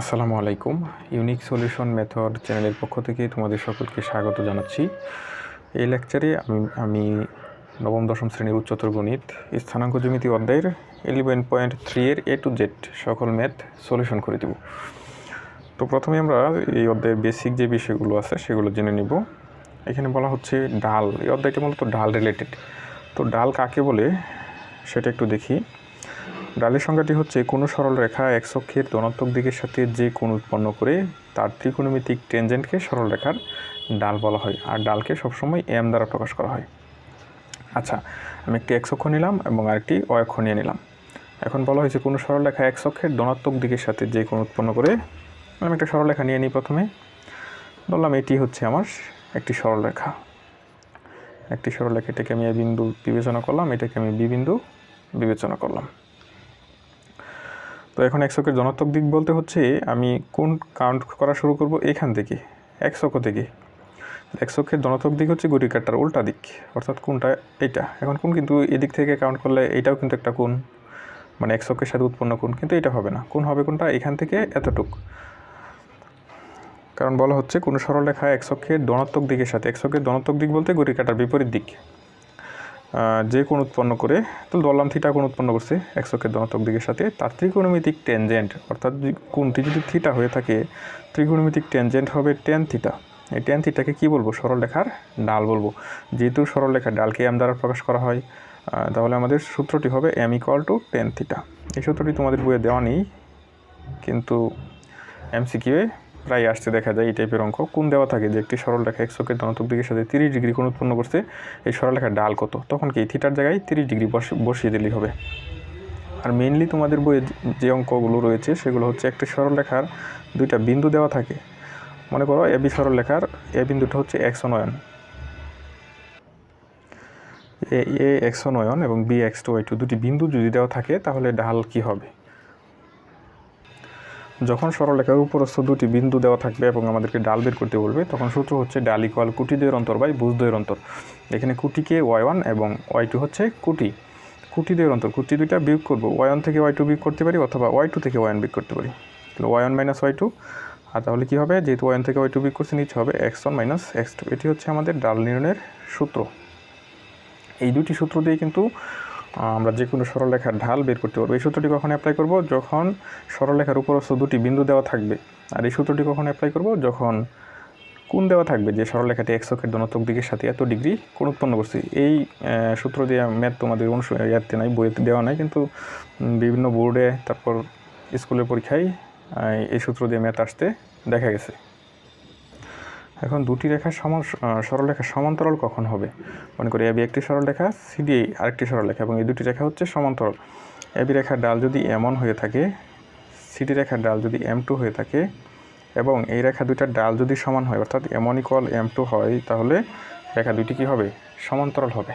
আসসালামু আলাইকুম। Unique solution method চ্যানেলের পক্ষ থেকে তোমাদের সকলকে স্বাগত জানাচ্ছি। এই লেকচারে আমি আমি নবম, দশম শ্রেণির উচ্চতর গণিত, স্থানাঙ্ক জ্যামিতি অধ্যায়ের ইলেভেন পয়েন্ট থ্রি এর এ টু জেড সকল ম্যাথ সলিউশন করে দেব। তো প্রথমে আমরা এই অধ্যায়ের বেসিক যে বিষয়গুলো আছে সেগুলো জেনে নিব। এখানে বলা হচ্ছে ডাল। এই অধ্যায়টি মূলত ডাল রিলেটেড তো ডাল কাকে বলে সেটা একটু দেখি। ডালের সংখ্যাটি হচ্ছে, কোনো সরল রেখা এক অক্ষের ধনাত্মক দিকের সাথে যে কোণ উৎপন্ন করে তার ত্রিকোণমিতিক টেনজেন্টকে সরল রেখার ডাল বলা হয় আর ডালকে সবসময় এম দ্বারা প্রকাশ করা হয়। আচ্ছা আমি একটি এক নিলাম এবং আরেকটি অক্ষ নিয়ে নিলাম। এখন বলা হয়েছে, কোনো সরল রেখা এক অক্ষের ধনাত্মক দিকের সাথে যে কোণ উৎপন্ন করে, আমি একটা সরল রেখা নিয়ে নিই প্রথমে। বললাম, এটি হচ্ছে আমার একটি সরল রেখা। একটি সরল রেখা এটাকে আমি এ বিন্দু বিবেচনা করলাম, এটাকে আমি বি বিন্দু বিবেচনা করলাম। তো এখন একশকের ধনাত্মক দিক বলতে হচ্ছে আমি কোন কাউন্ট করা শুরু করব এখান থেকে একশক থেকে। একশকের ধনাত্মক দিক হচ্ছে গড়ি কাটার উল্টা দিক, অর্থাৎ কোনটা এইটা। এখন কোন কিন্তু এদিক থেকে কাউন্ট করলে এটাও কিন্তু একটা কোন মানে একশকের সাথে উৎপন্ন কোন কিন্তু এটা হবে না। কোন হবে কোনটা? এখান থেকে এতটুক। কারণ বলা হচ্ছে কোনো সরল রেখা একশকের ধনাত্মক দিকের সাথে একশকের ধনাত্মক দিক বলতে গড়ি কাটার বিপরীত দিক। যে কোণ উৎপন্ন করে তো ধরলাম থিটা কোণ উৎপন্ন করছে একশোকে ধনাত্মক দিকের সাথে। তার ত্রিকোণমিতিক টেনজেন্ট অর্থাৎ কোণটি যদি থিটা হয়ে থাকে, ত্রিকোণমিতিক টেনজেন্ট হবে টেন থিটা এই টেন থিটাকে কী বলব? সরল রেখার ডাল বলব। যেহেতু সরল রেখার ডালকে এম দ্বারা প্রকাশ করা হয় তাহলে আমাদের সূত্রটি হবে M equal to tan theta এই সূত্রটি তোমাদের বইয়ে দেওয়া নেই, কিন্তু এমসিকিউয়ে প্রায় আসতে দেখা যায় এই টাইপের অঙ্ক। কোন দেওয়া থাকে? যে একটি সরলরেখা একশোকের ধনাত্মক দিকের সাথে তিরিশ ডিগ্রি কোণ উৎপন্ন করছে, এই সরলরেখার ডাল কত? তখন কি থিটার জায়গায় তিরিশ ডিগ্রি বসিয়ে দিলেই হবে। আর মেইনলি তোমাদের বইয়ে যে অঙ্কগুলো রয়েছে, সেগুলো হচ্ছে একটি সরলরেখার দুইটা বিন্দু দেওয়া থাকে। মনে করো এ বি সরলরেখার এ বিন্দুটা হচ্ছে একশো নয়ন এ এ একশো নয়ন এবং B x two y two দুটি বিন্দু যদি দেওয়া থাকে, তাহলে ডাল কি হবে? যখন সরলরেখার উপরস্থ দুটি বিন্দু দেওয়া থাকবে এবং আমাদেরকে ডাল বের করতে বলবে, তখন সূত্র হচ্ছে ডাল ইকুয়াল কুটি দুয়ের অন্তর বাই বুঝ দুয়ের অন্তর। এখানে কুটিকে ওয়াই ওয়ান এবং ওয়াই টু হচ্ছে কুটি। কুটি দুয়ের অন্তর, কুটি দুইটা বিয়োগ করব, ওয়াই ওয়ান থেকে ওয়াই টু বিয়োগ করতে পারি অথবা ওয়াই টু থেকে ওয়াই ওয়ান বিয়োগ করতে পারি। তাহলে y one minus y two, আর তাহলে কী হবে? যেহেতু ওয়ান থেকে ওয়াই টু বিয়োগ করছে নিচ্ছে হবে x one minus x two. এটি হচ্ছে আমাদের ডাল নির্ণয়ের সূত্র। এই দুটি সূত্র দিয়ে কিন্তু আমরা যে কোনো সরলরেখার ঢাল বের করতে পারব। এই সূত্রটি কখন অ্যাপ্লাই করব? যখন সরলরেখার উপরস্থ দুটি বিন্দু দেওয়া থাকবে। আর এই সূত্রটি কখন অ্যাপ্লাই করব? যখন কোন দেওয়া থাকবে, যে সরলরেখাটি একশোকের ধনাত্মক দিকের সাথে এত ডিগ্রি কোন উৎপন্ন করছে। এই সূত্র দিয়ে ম্যাথ তোমাদের অনু নাই বইয়েতে দেওয়া নাই, কিন্তু বিভিন্ন বোর্ডে তারপর স্কুলের পরীক্ষায় এই সূত্র দিয়ে ম্যাথ আসতে দেখা গেছে। এখন দুটি রেখা সমান সরলরেখা সমান্তরাল কখন হবে? মনে করি এবি একটি সরলরেখা সিডি আরেকটি সরলরেখা, এবং এই দুটি রেখা হচ্ছে সমান্তরাল। এবি রেখার ডাল যদি এমন হয়ে থাকে সিডি রেখার ডাল যদি এম টু হয়ে থাকে, এবং এই রেখা দুইটার ডাল যদি সমান হয়, অর্থাৎ এমন ইকুয়াল এম টু হয়, তাহলে রেখা দুটি কী হবে? সমান্তরাল হবে।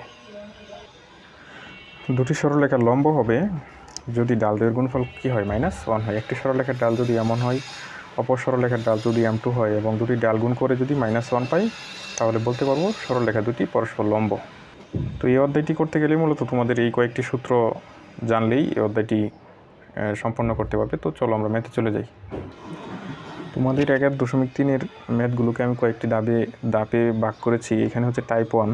দুটি সরলরেখার লম্ব হবে, যদি ডাল দুয়ের গুণফল কী হয়? মাইনাস ওয়ান হয়। একটি সরলরেখার ডাল যদি এমন হয় অপর সরলরেখার ডাল যদি এম টু হয় এবং দুটি ডাল গুণ করে যদি মাইনাস ওয়ান পাই, তাহলে বলতে পারব সরলরেখা দুটি পরস্পর লম্ব। তো এই অধ্যায়টি করতে গেলে মূলত তোমাদের এই কয়েকটি সূত্র জানলেই এই অধ্যায়টি সম্পন্ন করতে পারবে। তো চলো আমরা ম্যাথে চলে যাই। তোমাদের এগারো দশমিক তিনের ম্যাথগুলোকে আমি কয়েকটি দাবে, দাপে ভাগ করেছি। এখানে হচ্ছে টাইপ ওয়ান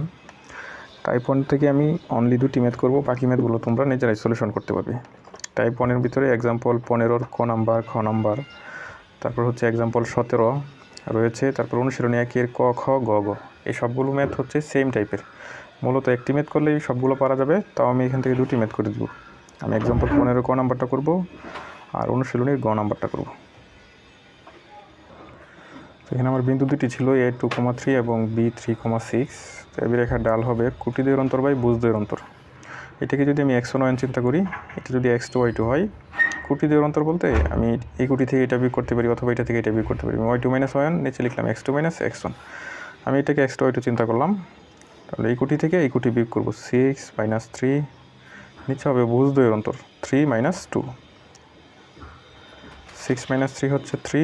টাইপ ওয়ান থেকে আমি অনলি দুটি ম্যাথ করব, বাকি ম্যাথগুলো তোমরা নিজেরাই সলিউশন করতে পারবে। টাইপ ওয়ানের ভিতরে এক্সাম্পল পনেরোর ক নাম্বার খ নাম্বার তারপর হচ্ছে এক্সাম্পল সতেরো রয়েছে। তারপর অনুশীলনী একের ক, খ, গ গ। এই সবগুলো ম্যাথ হচ্ছে সেম টাইপের মূলত একটি ম্যাথ করলেই সবগুলো পারা যাবে, তাও আমি এখান থেকে দুটি ম্যাথ করে দেবো। আমি এক্সাম্পল পনেরো ক নাম্বারটা করব আর অনুশীলনীর গ নাম্বারটা করব। তো এখানে আমার বিন্দু দুটি ছিল, এ টু কমা থ্রি এবং বি থ্রি কমা সিক্স তো এবি রেখার ডাল হবে কুটি দুয়ের অন্তর বাই বুঝ দুয়ের অন্তর। এটাকে যদি আমি একশো নয়ন চিন্তা করি, এটা যদি এক্স টু ওয়াই টু হয় কুটি দেওয়ার অন্তর বলতে আমি এই কুটি থেকে এটা বিয়োগ করতে পারি অথবা এটা থেকে এটা বিয়োগ করতে পারি। ওয়াই টু মাইনাস ওয়ান নিচে লিখলাম x two minus x one আমি এটাকে এক্স টু ওয়াই টু চিন্তা করলাম। তাহলে এই কুটি থেকে এই কুটি বিয়োগ করব সিক্স মাইনাস থ্রি নিচে হবে বুঝ দুয়ের অন্তর three minus two six minus three হচ্ছে থ্রি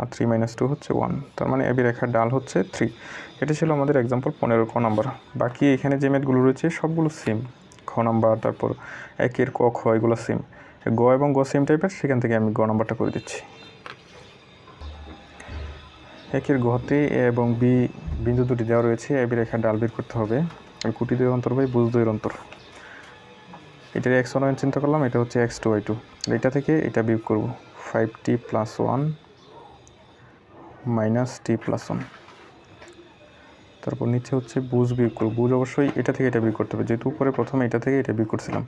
আর থ্রি মাইনাস টু হচ্ছে ওয়ান তার মানে এবি রেখার ডাল হচ্ছে থ্রি এটা ছিল আমাদের এক্সাম্পল পনেরো ক নাম্বার বাকি এখানে যে ম্যাথগুলো রয়েছে সবগুলো সেম খ নাম্বার, তারপর একের ক, খ, এগুলো সেম গ এবং গ সেম টাইপের সেখান থেকে আমি গ নাম্বারটা করে দিচ্ছি। একের গতে এ এবং বি বিন্দু দুটি দেওয়া রয়েছে এবি রেখা ডাল বের করতে হবে। আর কুটি দুই অন্তর বাই বুঝ দুইয়ের অন্তর। এটার এক্স ওয়ান চিন্তা করলাম, এটা হচ্ছে এক্স টু ওয়াই টু এটা থেকে এটা বিয়োগ করব। Five t plus one minus t plus one তারপর নিচে হচ্ছে বুজ বিয়োগ করব। বুঝ অবশ্যই এটা থেকে এটা বিয়োগ করতে হবে। যেহেতু উপরে প্রথমে এটা থেকে এটা বিয়োগ করছিলাম।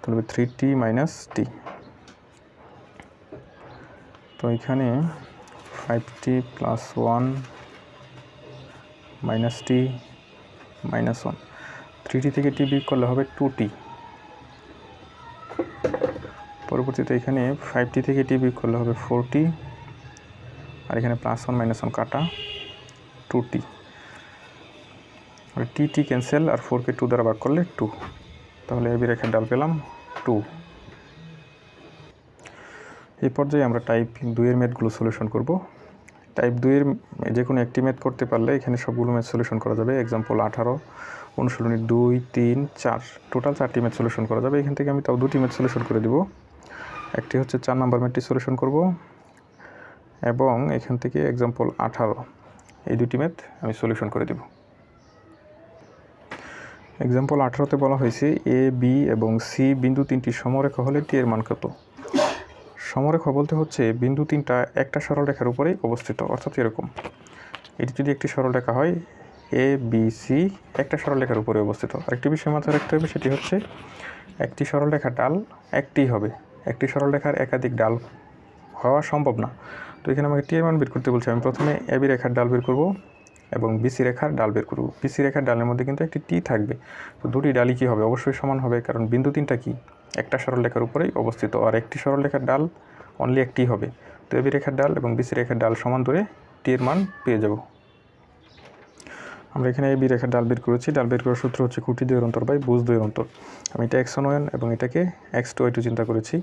তাহলে থ্রি টি মাইনাস টি তো এখানে five t plus one minus t minus one three t থেকে টি বিয়োগ করলে হবে টু টি পরবর্তীতে এখানে ফাইভ টি থেকে টি বিয়োগ করলে হবে ফোর টি আর এখানে প্লাস ওয়ান মাইনাস ওয়ান কাটা two t t t cancel আর ফোরকে টু দ্বারা ভাগ করলে টু তাহলে এবি রেখার ডাল পেলাম টু এই পর্যায়ে আমরা টাইপ দুইয়ের ম্যাথগুলো সলিউশন করব। টাইপ দুইয়ের যে কোনো একটি ম্যাথ করতে পারলে এখানে সবগুলো ম্যাথ সলিউশন করা যাবে। এক্সাম্পল আঠারো, অনুশীলনী দুই, তিন, চার। টোটাল চারটি ম্যাথ সলিউশন করা যাবে। এখান থেকে আমি তাও দুটি ম্যাথ সলিউশন করে দিব। একটি হচ্ছে চার নাম্বার ম্যাথটি সলিউশন করব। এবং এখান থেকে এক্সাম্পল আঠারো, এই দুটি ম্যাথ আমি সলিউশন করে দেব। এক্সাম্পল আঠারোতে বলা হয়েছে এ বি এবং সি বিন্দু তিনটি সমরেখা হলে টি এর মান কত? সমরেখা বলতে হচ্ছে বিন্দু তিনটা একটা সরলরেখার উপরেই অবস্থিত, অর্থাৎ এরকম। এটি যদি একটি সরলরেখা হয় এ বি সি একটা সরলরেখার উপরে অবস্থিত। আরেকটি বিষয় মাথায় রাখতে হবে, সেটি হচ্ছে একটি সরলরেখার ডাল একটি হবে। একটি সরলরেখার একাধিক ডাল হওয়া সম্ভব না। তো এখানে আমাকে টি এর মান বের করতে বলছে, আমি প্রথমে এবি রেখার ডাল বের করব। এবং বিসি রেখার ডাল বের করব। বিসি রেখার ডালের মধ্যে কিন্তু একটি টি থাকবে। তো দুটি ডালই কী হবে? অবশ্যই সমান হবে, কারণ বিন্দু তিনটা কি? একটা সরলরেখার উপরেই অবস্থিত, আর একটি সরলরেখার ডাল অনলি একটি হবে। তো এবি রেখার ডাল এবং বিসি রেখার ডাল সমান ধরে টি এর মান পেয়ে যাব। আমরা এখানে এবি রেখার ডাল বের করেছি। ডাল বের করার সূত্র হচ্ছে খুঁটি দুয়ের অন্তর বাই বুঝ দুয়ের অন্তর। আমি এটা এক্স ওয়ান এবং এটাকে এক্স টু টু চিন্তা করেছি।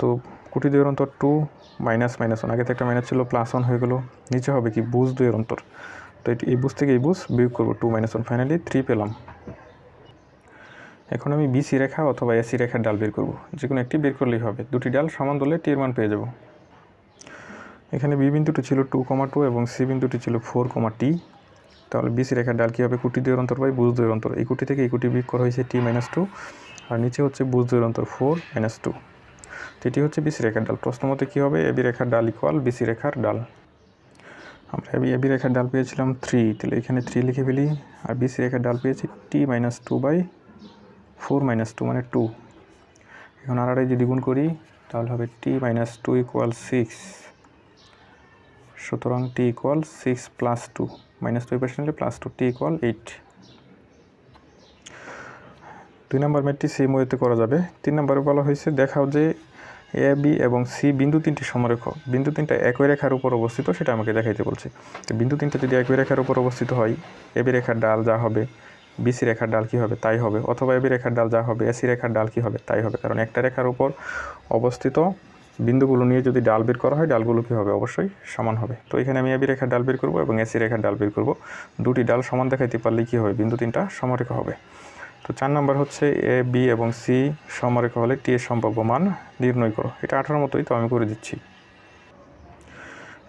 তো কুটি দুয়ের অন্তর টু মাইনাস মাইনাস ওয়ান আগে তো একটা মাইনাস ছিল প্লাস ওয়ান হয়ে গেলো। নিচে হবে কি, বুঝ দুয়ের অন্তর। তো এই বুঝ থেকে এই বুঝ বিয়োগ করব two minus one finally three পেলাম। এখন আমি বিসি রেখা অথবা এসি রেখার ডাল বের করব। যে কোনো একটি বের করলেই হবে। দুটি ডাল সমান দলে টি এর মান পেয়ে যাব। এখানে বি বিন্দুটি ছিল টু কমা টু এবং সি বিন্দুটি ছিল ফোর কমা টি তাহলে বিসি রেখার ডাল কী হবে? কুটি দুয়ের অন্তর বাই বুঝ দুয়ের অন্তর। এই কুটি থেকে এই কুটি বিয়োগ করা হয়েছে টি মাইনাস টু আর নিচে হচ্ছে বুঝ দুয়ের অন্তর ফোর মাইনাস টু এটি হচ্ছে বিসি রেখার ডাল। প্রশ্ন মতে কী হবে? এবি রেখার ডাল ইকুয়াল বিসি রেখার ডাল। আমরা এবি এবি রেখার ডাল পেয়েছিলাম থ্রি তাহলে এখানে থ্রি লিখে ফেলি। আর বিসি রেখার ডাল পেয়েছি t minus two by four minus two মানে টু এখন আর যদি গুণ করি, তাহলে হবে t minus two equal six সুতরাং t equal six plus two minus two পার্সেন্টে plus two t equal eight দুই নম্বর ম্যাটটি সেম ওয়েতে করা যাবে। তিন নম্বরে বলা হয়েছে, দেখাও যে এ বি এবং সি বিন্দু তিনটি সমরেখ। বিন্দু তিনটা একই রেখার উপর অবস্থিত, সেটা আমাকে দেখাইতে বলছে। তো বিন্দু তিনটা যদি একই রেখার উপর অবস্থিত হয় এবি রেখার ডাল যা হবে বিসি রেখার ডাল কী হবে, তাই হবে। অথবা এবি রেখার ডাল যা হবে এসি রেখার ডাল কী হবে, তাই হবে। কারণ একটা রেখার উপর অবস্থিত বিন্দুগুলো নিয়ে যদি ডাল বের করা হয়, ডালগুলো কী হবে? অবশ্যই সমান হবে। তো এখানে আমি এবি রেখার ডাল বের করব এবং এসি রেখার ডাল বের করব। দুটি ডাল সমান দেখাইতে পারলে কী হবে? বিন্দু তিনটা সমরেখা হবে। তো চার নম্বর হচ্ছে এ, বি এবং সি সমরেখা হলে টি এর সম্ভাব্য মান নির্ণয় করো। এটা আঠারো মতোই তো আমি করে দিচ্ছি।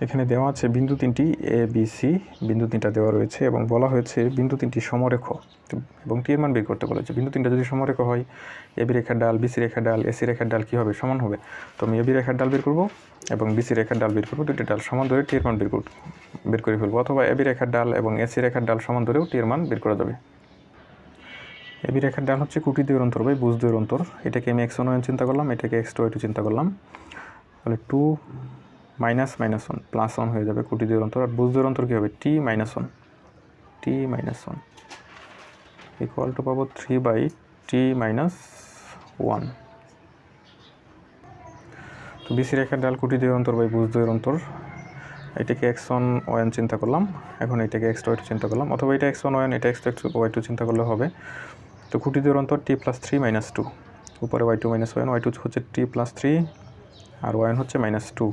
এখানে দেওয়া আছে বিন্দু তিনটি এ, বি, সি। বিন্দু তিনটা দেওয়া রয়েছে এবং বলা হয়েছে বিন্দু তিনটি সমরেখ। এবং টি এর মান বের করতে বলেছে। বিন্দু তিনটা যদি সমরেখ হয়, এ, বি রেখার ডাল বিসি রেখার ডাল এসি রেখার ডাল কী হবে? সমান হবে। তো আমি এ, বি রেখার ডাল বের করব এবং বিসি রেখার ডাল বের করব। দুটি ডাল সমান ধরে টি এর মান বের বের করে ফেলব। অথবা এ, বি রেখার ডাল এবং এসি রেখার ডাল সমান ধরেও টি এর মান বের করা যাবে। এবি রেখার ডাল হচ্ছে কুটি দুয়ের অন্তর বাই বুঝ দুয়ের অন্তর। এটাকে আমি এক্স ওয়ান চিন্তা করলাম, এটাকে এক্স টু চিন্তা করলাম। তাহলে two minus minus one plus one হয়ে যাবে কুটি দুয়ের অন্তর। আর বুঝ দুয়ের অন্তর কী হবে? T minus one t minus one equal to পাবো three by t minus one তো বিসি রেখার ডাল কুটি দুয়ের অন্তর বাই বুঝ দুয়ের অন্তর। এটাকে এক্স ওয়ান ওয়ান চিন্তা করলাম। এখন এটাকে এক্স টু চিন্তা করলাম। অথবা এটা এক্স ওয়ান ওয়ান এটা এক্স টু ওয়াই টু চিন্তা করলে হবে। তো খুঁটি দুয়ের অন্তর t plus three minus two উপরে y two minus one y two হচ্ছে টি প্লাস থ্রি আর ওয়ান হচ্ছে মাইনাস টু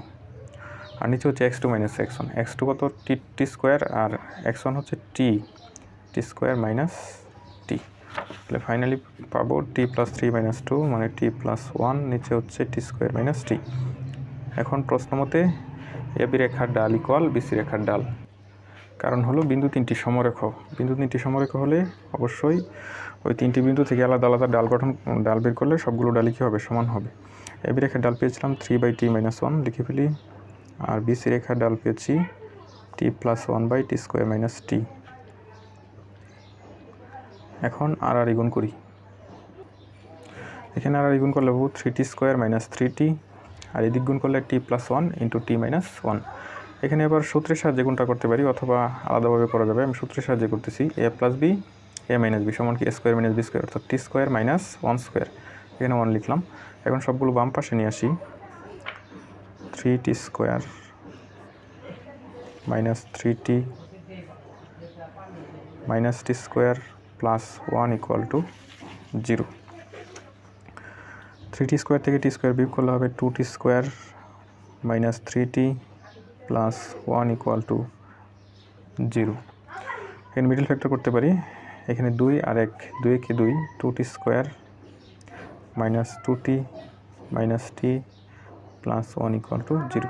আর নিচে হচ্ছে x two minus x one x two কত? টি টি স্কোয়ার আর এক্স ওয়ান হচ্ছে t t square minus t তাহলে ফাইনালি পাবো t plus three minus two মানে টি প্লাস ওয়ান নিচে হচ্ছে টি স্কোয়ার মাইনাস টি এখন প্রশ্ন মতে এবি রেখার ডাল ইকুয়াল বিসি রেখার ডাল। কারণ হলো বিন্দু তিনটি সমরেখ। বিন্দু তিনটি সমরেখ হলে অবশ্যই ওই তিনটি বিন্দু থেকে আলাদা আলাদা ডাল গঠন ডাল বের করলে সবগুলো ডালই কী হবে? সমান হবে। এবি রেখার ডাল পেয়েছিলাম three by t minus one লিখে ফেলি। আর বিসি রেখার ডাল পেয়েছি t plus one by t square minus t এখন আর আর গুণ করি। এখানে আর আর গুণ করলে পাবো three t square minus three t আর এদিক গুণ করলে t plus one into t minus one এখানে এবার সূত্রের সাহায্যে গুণটা করতে পারি, অথবা আলাদাভাবে করা যাবে। আমি সূত্রের সাহায্যে করতেছি A plus B A minus B সমান কি? স্কোয়ার মাইনাস বি স্কোয়ার অর্থাৎ t square minus one square এখানে ওয়ান লিখলাম। এখন সবগুলো বাম পাশে নিয়ে আসি। Three t square minus three t minus t square plus one equal to zero three t square থেকে টি স্কোয়ার বিয়োগ করলে হবে two t square minus three t plus one equal to zero এখানে মিডিল ফ্যাক্টর করতে পারি। এখানে দুই আর এক, দুই একে দুই two t square minus two t minus t plus one equal to zero.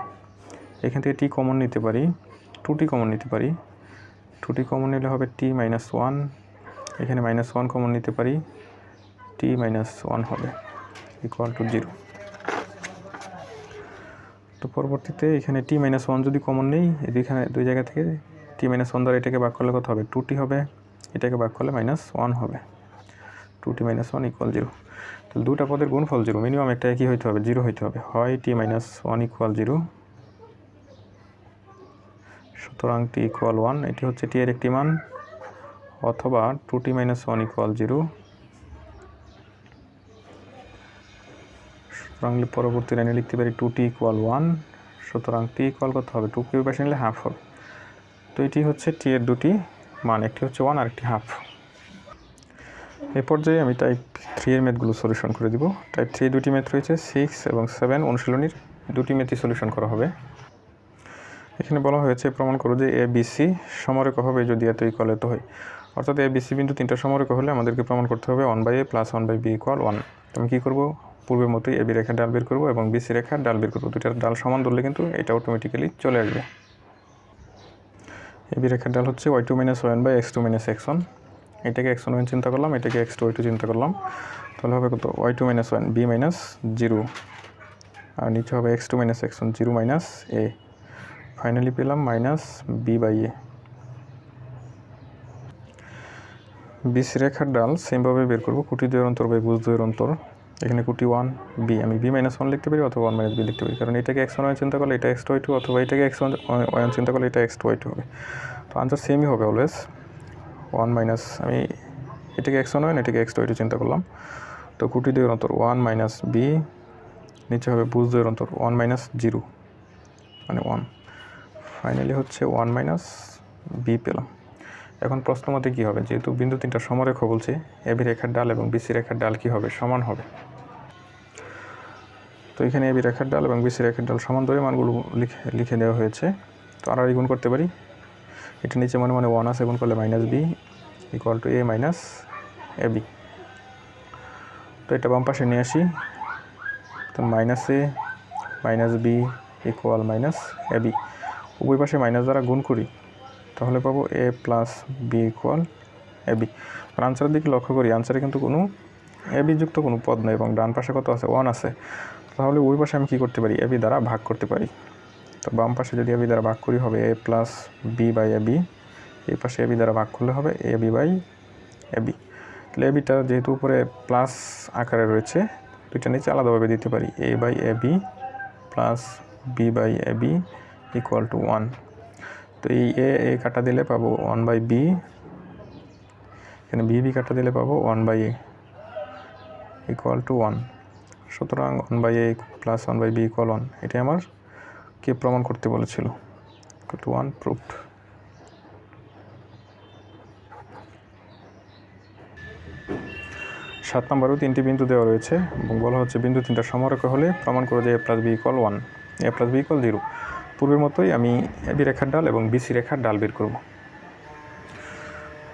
এখান থেকে টি কমন নিতে পারি টু টি কমন নিতে পারি। টু টি কমন নিলে হবে টি মাইনাস ওয়ান, এখানে মাইনাস ওয়ান কমন নিতে পারি, টি মাইনাস ওয়ান হবে ইকুয়াল টু জিরো। তো পরবর্তীতে এখানে টি মাইনাস ওয়ান যদি কমন নেই এখানে দুই জায়গা থেকে টি মাইনাস ওয়ান দ্বারা এটাকে ভাগ করলে কত হবে? টু টি হবে। এটাকে ভাগ করলে মাইনাস ওয়ান হবে। Two t minus one equal zero তাহলে দুটা পদের গুণফল জিরো মিনিমাম একটা একই হইতে হবে? জিরো হইতে হবে। হয় t minus one equal zero সুতরাং টি ইকুয়াল ওয়ান এটি হচ্ছে টি এর একটি মান। অথবা two t minus one equal zero সুতরাং পরবর্তী লাইনে লিখতে পারি টু টি ইকুয়াল ওয়ান সুতরাং টি ইকুয়াল করতে হবে? টু কিউ পাশে নিলে হাফ হবে। তো এটি হচ্ছে টি এর দুটি মান একটি হচ্ছে ওয়ান আর একটি হাফ এ পর্যায়ে আমি টাইপ থ্রি এর ম্যাথগুলো সলিউশন করে দিব। টাইপ থ্রি দুটি ম্যাথ রয়েছে সিক্স এবং সেভেন অনুশীলনীর দুটি ম্যাথই সলিউশন করা হবে। এখানে বলা হয়েছে, প্রমাণ করো যে এ বিসি সমরেখ হবে যদি এত ইকুয়াল এত হয়। অর্থাৎ এ বিসি বিন্দু তিনটা সমরেখ হলে আমাদেরকে প্রমাণ করতে হবে one by A plus one by B equal one আমি কী করব? পূর্বের মতোই এবি রেখার ডাল বের করব এবং বিসি রেখার ডাল বের করব। দুইটার ডাল সমান ধরলে কিন্তু এটা অটোমেটিক্যালি চলে আসবে। এবি রেখার ডাল হচ্ছে y two minus one by x two minus x one এটাকে এক্স ওয়ান চিন্তা করলাম, এটাকে এক্স টু ওয়াই টু চিন্তা করলাম। তাহলে হবে কত? Y two minus one B minus zero আর নিচে হবে x two minus x one zero minus A finally পেলাম minus B by A BC রেখার ডাল সেমভাবে বের করব কুটি দুয়ের অন্তর বাই বুঝ দুয়ের অন্তর। এখানে কুটি ওয়ান বি আমি বি মাইনাস ওয়ান লিখতে পারি অথবা ওয়ান মাইনাস বি লিখতে পারি। কারণ এটাকে এক্স ওয়ান চিন্তা করলে এটা এক্স ওয়াই টু অথবা এটাকে এক্স ওয়ান ওয়ান চিন্তা করলে এটা এক্স টু ওয়াই টু হবে। তো আনসার সেমই হবে অলওয়েজ ওয়ান মাইনাস আমি এটাকে এক্স ওয়ান ওয়ান এটাকে এক্স ওয়াই টু চিন্তা করলাম। তো কুটি দুয়ের অন্তর ওয়ান মাইনাস বি নিচে হবে বুঝ দুয়ের অন্তর ওয়ান মাইনাস জিরো মানে ওয়ান ফাইনালি হচ্ছে ওয়ান মাইনাস বি পেলাম। এখন প্রশ্ন মতে কী হবে? যেহেতু বিন্দু তিনটা সমরেখ বলছে এবি রেখার ডাল এবং বিসি রেখার ডাল কী হবে? সমান হবে। তো এখানে এবি রেখার ডাল এবং বিসি রেখার ডাল সমান ধরে মানগুলো লিখে লিখে দেওয়া হয়েছে। তো আর গুণ করতে পারি। এটা নিচে মনে মনে ওয়ান আছে, গুণ করলে minus B equal to A minus A B তো এটা বাম পাশে নিয়ে আসি। তো minus A minus B equal minus A B উভয় পাশে মাইনাস দ্বারা গুণ করি, তাহলে পাবো A plus B equal A B আনসারের দিকে লক্ষ্য করি আনসারে কিন্তু কোনো এ বি যুক্ত কোনো পদ নেই এবং ডান পাশে কত আছে? ওয়ান আছে। তাহলে ওই পাশে আমি কী করতে পারি? এ বি দ্বারা ভাগ করতে পারি। তো বাম পাশে যদি এ বি দ্বারা ভাগ করি হবে A plus B by A B এই পাশে এ বি দ্বারা ভাগ করলে হবে A B by A B তাহলে এ বিটা যেহেতু উপরে প্লাস আকারে রয়েছে, দুইটা নিচে আলাদাভাবে দিতে পারি। A by A B plus B by A B equal to one তো এই এ এ কাটা দিলে পাবো ওয়ান বাই বি এখানে বি বি কাটা দিলে পাবো one by A equal to one সুতরাং one by A plus one by B equal one এটাই আমার কে প্রমাণ করতে বলেছিল। টু ওয়ান প্রুফড সাত নম্বরেও তিনটি বিন্দু দেওয়া রয়েছে এবং বলা হচ্ছে বিন্দু তিনটা সমরেখ হলে প্রমাণ করো যে A plus B equal one A plus B equal zero পূর্বের মতোই আমি এ বি রেখার ডাল এবং বিসি রেখার ডাল বের করব।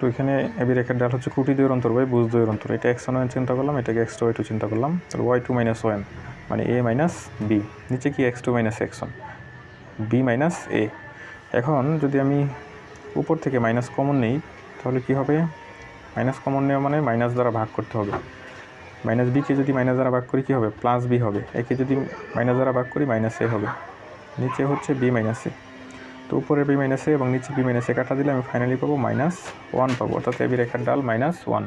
তো এখানে এবি রেখার ডাল হচ্ছে কুটি দুইয়ের অন্তর বাই বুঝ দুইয়ের অন্তর। এটা এক্স ওয়ান চিন্তা করলাম, এটাকে এক্স টু ওয়াই টু চিন্তা করলাম। তাহলে ওয়াই টু মাইনাস ওয়ান মানে এ মাইনাস বি নিচে কি x two minus x one B minus A এখন যদি আমি উপর থেকে মাইনাস কমন নেই, তাহলে কি হবে? মাইনাস কমন নেওয়া মানে মাইনাস দ্বারা ভাগ করতে হবে। মাইনাস বিকে যদি মাইনাস দ্বারা ভাগ করি, কী হবে? প্লাস বি হবে। একে যদি মাইনাস দ্বারা ভাগ করি মাইনাস এ হবে। নিচে হচ্ছে বি মাইনাস এ তো উপরে বি মাইনাসে এবং নিচে বি মাইনাস কাটা দিলে আমি ফাইনালি পাবো মাইনাস ওয়ান পাবো। অর্থাৎ এবি রেখার ডাল মাইনাস ওয়ান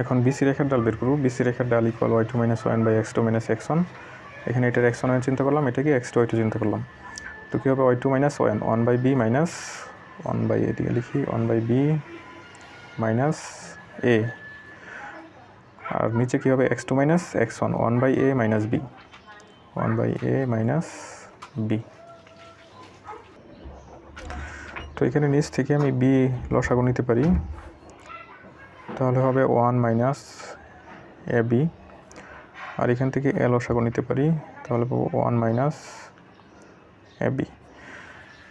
এখন বিসি রেখার ডাল বের করব। বিসি রেখার ডাল equal y two minus one by x two minus x one এখানে এটার এক্স ওয়ান চিন্তা করলাম, এটাকে এক্স টু ওয়াই টু চিন্তা করলাম। তো কী হবে? Y two minus one one by B minus one by এদিকে লিখি। One by B minus A আর নিচে কী হবে? X two minus x one one by A minus B one by A minus B তো এখানে নিচ থেকে আমি বি লসাগু নিতে পারি। তাহলে হবে ওয়ান মাইনাস এ বি আর এখান থেকে এ লসাগু নিতে পারি, তাহলে পাবো ওয়ান মাইনাস এ বি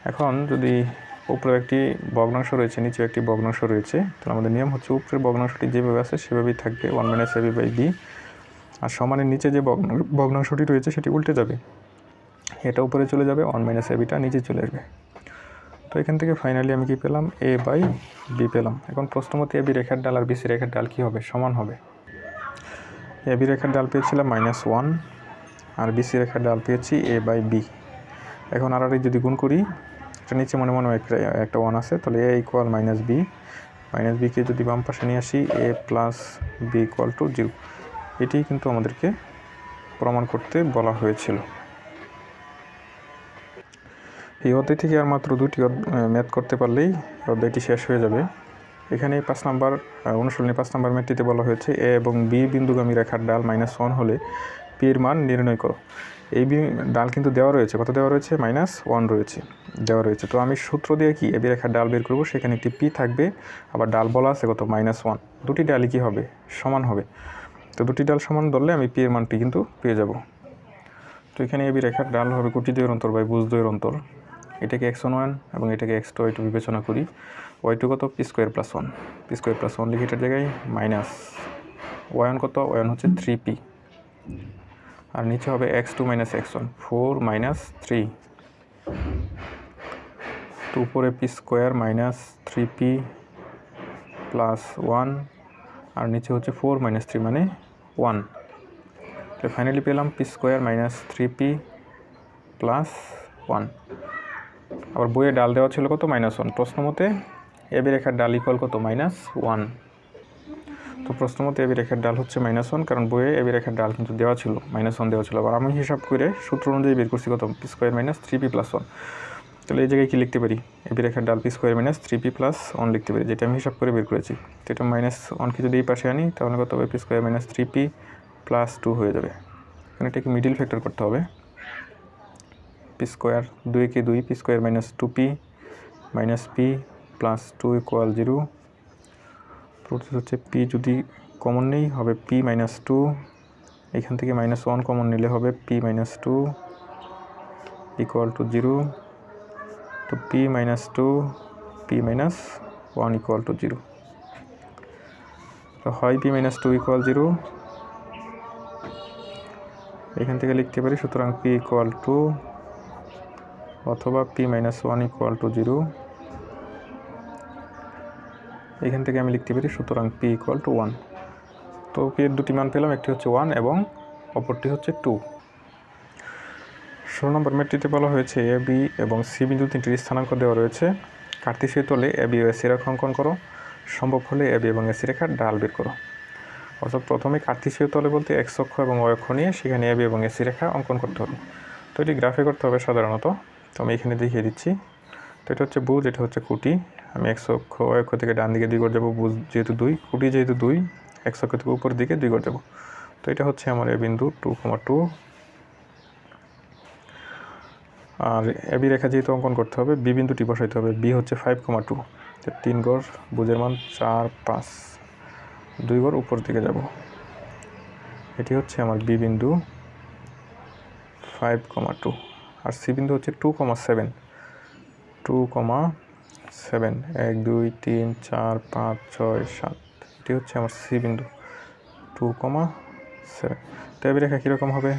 এখন যদি উপরে একটি ভগ্নাংশ রয়েছে নিচে একটি ভগ্নাংশ রয়েছে, তাহলে আমাদের নিয়ম হচ্ছে উপরের ভগ্নাংশটি যেভাবে আছে সেভাবেই থাকবে one minus A B by B আর সমানের নিচে যে ভগ্ন- ভগ্নাংশটি রয়েছে, সেটি উল্টে যাবে। এটা উপরে চলে যাবে ওয়ান মাইনাস এ বিটা নিচে চলে আসবে। তো এখান থেকে ফাইনালি আমি কি পেলাম? এ বাই বি পেলাম। এখন প্রশ্নমতে এ বি রেখার ডাল আর বিসি রেখার ডাল কি হবে? সমান হবে। এ বি রেখার ডাল পেয়েছিলাম মাইনাস ওয়ান আর বিসি রেখার ডাল পেয়েছি এ বাই বি এখন আর আর যদি গুণ করি, এটা নিচে মনে মনে একটা একটা ওয়ান আছে, তাহলে A equal minus B minus বিকে যদি বাম পাশে নিয়ে আসি A plus B equal to zero এটি কিন্তু আমাদেরকে প্রমাণ করতে বলা হয়েছিল। এই অধ্যায় থেকে আর মাত্র দুটি ম্যাথ করতে পারলেই অধ্যায়টি শেষ হয়ে যাবে। এখানে পাঁচ নাম্বার অনুশীলনী পাঁচ নাম্বার ম্যাথটিতে বলা হয়েছে এ এবং বি বিন্দুগামী রেখার ডাল মাইনাস ওয়ান হলে পি এর মান নির্ণয় করো। এই বি ডাল কিন্তু দেওয়া রয়েছে। কত দেওয়া রয়েছে? মাইনাস ওয়ান রয়েছে, দেওয়া রয়েছে। তো আমি সূত্র দিয়ে কি এবি রেখার ডাল বের করব? সেখানে একটি পি থাকবে, আবার ডাল বলা আছে কত? Minus one. দুটি ডালই কী হবে? সমান হবে। তো দুটি ডাল সমান ধরলে আমি পি এর মানটি কিন্তু পেয়ে যাব। তো এখানে এবি রেখার ডাল হবে কোটি দুয়ের অন্তর বাই বুঝ দুয়ের অন্তর। এটাকে এক্স ওয়ান এবং এটাকে এক্স টু টু বিবেচনা করি। ওয়াই টু কত? P square plus one p square plus one লিখে এটার জায়গায় মাইনাস ওয়ান কত? ওয়ান হচ্ছে থ্রি পি আর নিচে হবে x two minus x one four minus three তো উপরে p square minus three p plus one আর নিচে হচ্ছে ফোর মাইনাস থ্রি মানে ওয়ান তো ফাইনালি পেলাম p square minus three p plus one আবার বইয়ে ডাল দেওয়া ছিল কত? মাইনাস ওয়ান প্রশ্ন মতে এবি রেখার ডাল ইকুয়াল কত? মাইনাস ওয়ান তো প্রশ্ন মতে এবি রেখার ডাল হচ্ছে মাইনাস ওয়ান কারণ বইয়ে এবি রেখার ডাল কিন্তু দেওয়া ছিল মাইনাস ওয়ান দেওয়া ছিল। আবার আমি হিসাব করে সূত্র অনুযায়ী বের করছি কত? P square minus three p plus one তাহলে এই জায়গায় কী লিখতে পারি? এবি রেখার ডাল p square minus three p plus one লিখতে পারি, যেটা আমি হিসাব করে বের করেছি। তো এটা মাইনাস ওয়ানকে যদি এই পাশে আনি, তাহলে কত হবে? P square minus three p plus two হয়ে যাবে। এখানে এটাকে মিডিল ফ্যাক্টর করতে হবে। পি স্কোয়ার দুই কে দুই p square minus two p minus p plus two equal zero প্রতি হচ্ছে পি যদি কমন নেই, হবে পি মাইনাস টু এখান থেকে মাইনাস ওয়ান কমন নিলে হবে p minus two equal to zero তো p minus two p minus one equal to zero তো হয় p minus two equal zero এখান থেকে লিখতে পারি সুতরাং পি ইকুয়াল টু অথবা p minus one equal to zero এখান থেকে আমি লিখতে পারি সুতরাং পি ইকুয়াল টু ওয়ান তো পি এর দুটি মান পেলাম, একটি হচ্ছে ওয়ান এবং অপরটি হচ্ছে টু ষোলো নম্বর ম্যাটটিতে বলা হয়েছে এ বি এবং সি বিন্দু তিনটির স্থানাঙ্ক দেওয়া রয়েছে। কার্তিসীয় তলে এ বি ও এসি রেখা অঙ্কন করো। সম্ভব হলে এ বি এবং এসি রেখার ডাল বের করো। অর্থাৎ প্রথমে কার্তিসীয় তলে বলতে এক্স অক্ষ এবং অক্ষ নিয়ে সেখানে এ বি এবং এসি রেখা অঙ্কন করতে হবে। তো এটি গ্রাফে করতে হবে সাধারণত। তো আমি এখানে দেখিয়ে দিচ্ছি। তো এটা হচ্ছে বুঝ, এটা হচ্ছে কুটি আমি এক্স অক্ষ অক্ষ থেকে ডান দিকে দুই করে যাব, বুঝ যেহেতু দুই কুটি যেহেতু দুই, এক্স অক্ষ থেকে উপরের দিকে দুই করে যাব। তো এটা হচ্ছে আমার এ বিন্দু, টু কমা টু। আর এবি রেখা যেহেতু অঙ্কন করতে হবে, বি বিন্দুটি বসাইতে হবে, বি হচ্ছে ফাইভ কমা টু। তিন গড়, বুঝের মান চার, পাঁচ, দুই গড় উপর দিকে যাব। এটি হচ্ছে আমার বি বিন্দু, ফাইভ কমা টু। আর সি বিন্দু হচ্ছে two comma seven two comma seven এক, দুই, তিন, চার, পাঁচ, ছয়, সাত। এটি হচ্ছে আমার সি বিন্দু। টু কমা সেভেন তো এবি রেখা কীরকম হবে?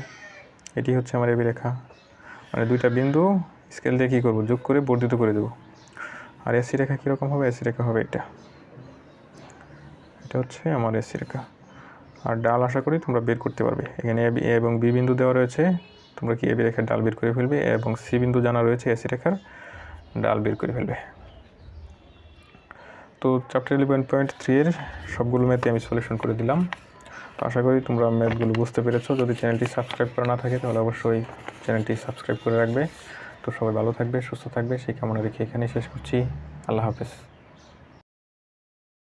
এটি হচ্ছে আমার এবি রেখা। মানে দুইটা বিন্দু স্কেল দিয়ে কী করব? যোগ করে বর্ধিত করে দেবো। আর এসি রেখা কীরকম হবে? এসি রেখা হবে এটা। এটা হচ্ছে আমার এসি রেখা। আর ডাল আশা করি তোমরা বের করতে পারবে। এখানে এ এবং বি বিন্দু দেওয়া রয়েছে। তোমরা কি এবি রেখার ডাল বের করে ফেলবে এবং সি বিন্দু জানা রয়েছে এসি রেখার ডাল বের করে ফেলবে। তো চ্যাপ্টার ইলেভেন পয়েন্ট থ্রি এর সবগুলো ম্যাথে আমি সলিউশন করে দিলাম। তো আশা করি তোমরা ম্যাথগুলো বুঝতে পেরেছ। যদি চ্যানেলটি সাবস্ক্রাইব করা না থাকে, তাহলে অবশ্যই চ্যানেলটি সাবস্ক্রাইব করে রাখবে। তো সবাই ভালো থাকবে, সুস্থ থাকবে। সেই কামনা রেখে এখানেই শেষ করছি। আল্লাহ হাফেজ।